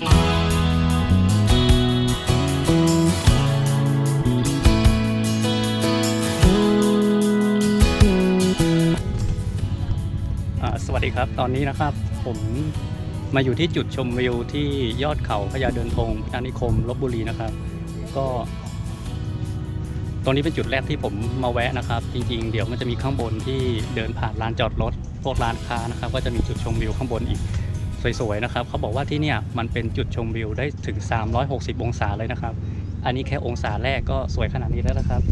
สวัสดีครับ ตอนนี้นะครับผมมาอยู่ที่จุดชมวิวที่ยอดเขาพญาเดินธงพินานิคมลบบุรีนะครับ ก็ตรงนี้เป็นจุดแรกที่ผมมาแวะนะครับ จริง ๆ เดี๋ยวมันจะมีข้างบนที่เดินผ่านลานจอดรถพวกร้านค้านะครับ ก็จะมีจุดชมวิวข้างบนอีก สวยๆนะครับเขาบอกว่าที่เนี่ยมันเป็นจุดชมวิวได้ถึง 360 องศาเลยนะครับ อันนี้แค่องศาแรกก็สวยขนาดนี้แล้วนะครับ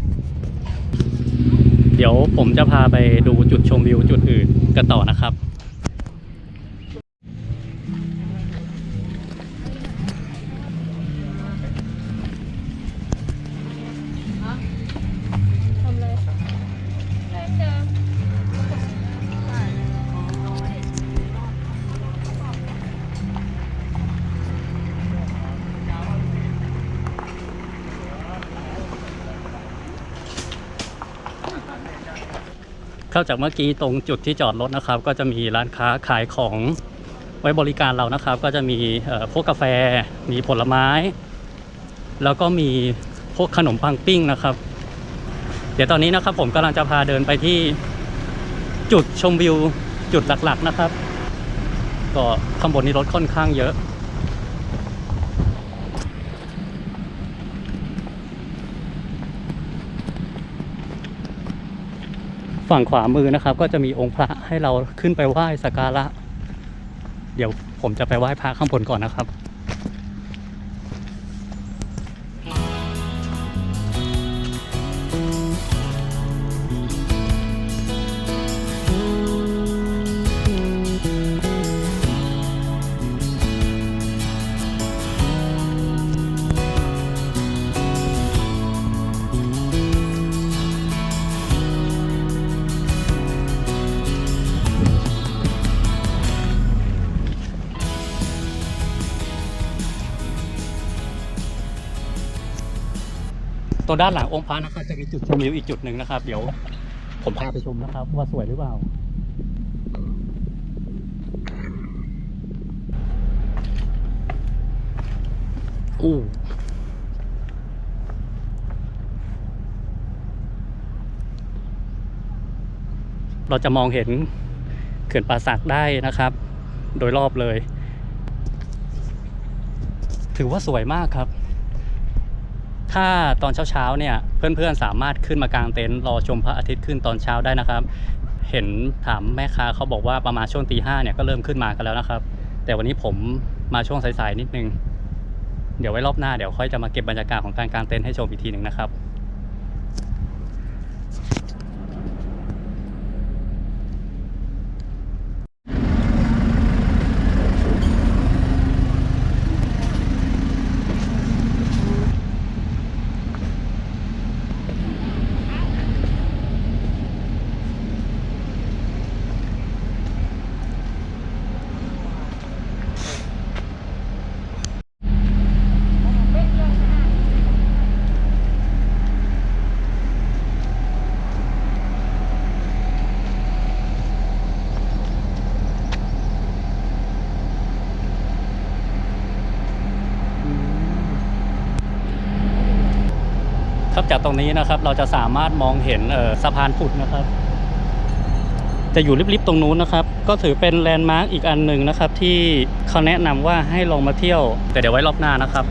เดี๋ยวผมจะพาไปดูจุดชมวิวจุดอื่นกันต่อนะครับ เข้าจากเมื่อกี้ตรงจุดที่จอดรถนะครับ ก็จะมีร้านค้าขายของไว้บริการเรานะครับ ก็จะมีพวกกาแฟ มีผลไม้ แล้วก็มีพวกขนมปังปิ้งนะครับ เดี๋ยวตอนนี้นะครับผมกำลังจะพาเดินไปที่จุดชมวิวจุดหลักๆนะครับ ก็ข้างบนนี้รถค่อนข้างเยอะ ฝั่งขวามือนะครับ ก็จะมีองค์พระให้เราขึ้นไปไหว้สักการะ เดี๋ยวผมจะไปไหว้พระข้างบนก่อนนะครับ ตัวด้านหลังองค์พระนะครับจะมีจุดชมวิวอีกจุดหนึ่งนะครับ เดี๋ยวผมพาไปชมนะครับ ว่าสวยหรือเปล่า อู้เราจะมองเห็นเขื่อนป่าสักได้นะครับ โดยรอบเลย ถือว่าสวยมากครับ ถ้าตอนเช้าๆเนี่ยเพื่อนๆสามารถขึ้นมากางเต็นท์รอชมพระอาทิตย์ขึ้นตอนเช้าได้นะครับ เห็นถามแม่ค้าเขาบอกว่าประมาณช่วงตีห้าเนี่ยก็เริ่มขึ้นมากันแล้วนะครับ แต่วันนี้ผมมาช่วงสายๆนิดนึง เดี๋ยวไว้รอบหน้าเดี๋ยวค่อยจะมาเก็บบรรยากาศของการกางเต็นท์ให้ชมอีกทีหนึ่งนะครับ ครับจากตรงนี้นะครับเราจะสามารถมองเห็นสะพานผุดนะครับ จะอยู่ริบๆตรงนู้นนะครับ ก็ถือเป็นแลนด์มาร์กอีกอันหนึ่งนะครับ ที่เขาแนะนำว่าให้ลองมาเที่ยว แต่เดี๋ยวไว้รอบหน้านะครับ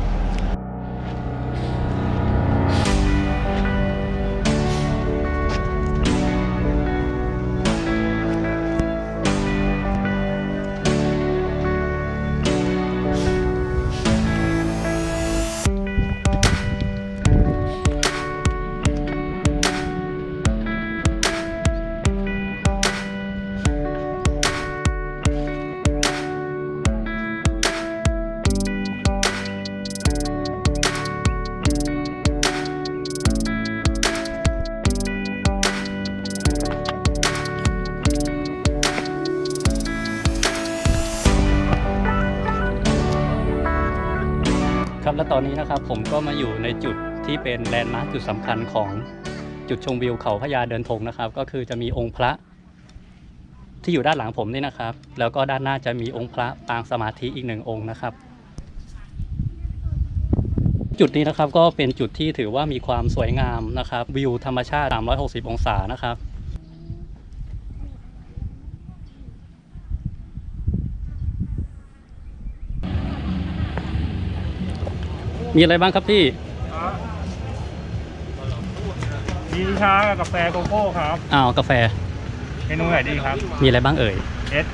ครับและตอนนี้นะครับผมก็มาอยู่ในจุดที่เป็นแลนด์มาร์คจุดสำคัญของจุดชมวิวเขาพญาเดินธงนะครับ ก็คือจะมีองค์พระที่อยู่ด้านหลังผมนี่นะครับ แล้วก็ด้านหน้าจะมีองค์พระปางสมาธิอีกหนึ่งองค์นะครับ จุดนี้นะครับก็เป็นจุดที่ถือว่ามีความสวยงามนะครับ วิวธรรมชาติ 360 องศานะครับ มีอะไรบ้างครับพี่ มีชากับกาแฟโกโก้ครับอ้าวกาแฟ เมนูไหนดีครับมีอะไรบ้างเอ่ย เอส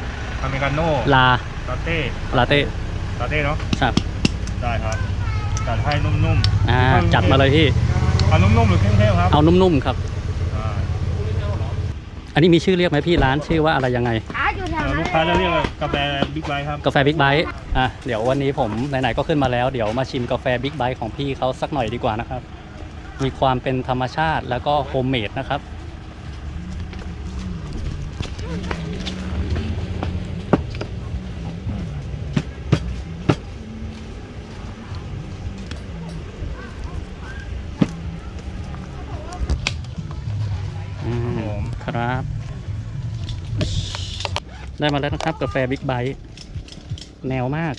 อเมริกาโน่ลา ลาเต้ลาเต้ ลาเต้เนาะครับ ได้ครับจัดให้นุ่มๆอ่า จัดมาเลยพี่เอานุ่มๆหรือเข้มๆครับ เอานุ่มๆครับได้ อันนี้มีชื่อเรียกไหมพี่ร้านชื่อว่าอะไรยังไงอาอยู่แถวเอ่อนั้นลูกค้าจะเรียกว่ากาแฟบิ๊กไบค์ครับ กาแฟบิ๊กไบต์อะเดี๋ยววันนี้ผมไหนๆก็ขึ้นมาแล้วเดี๋ยวมาชิมกาแฟบิ๊กไบต์ของพี่เขาสักหน่อยดีกว่านะครับ มีความเป็นธรรมชาติแล้วก็โฮมเมดนะครับ อืม ครับ ได้มาแล้วนะครับกาแฟบิ๊กไบต์แนวมาก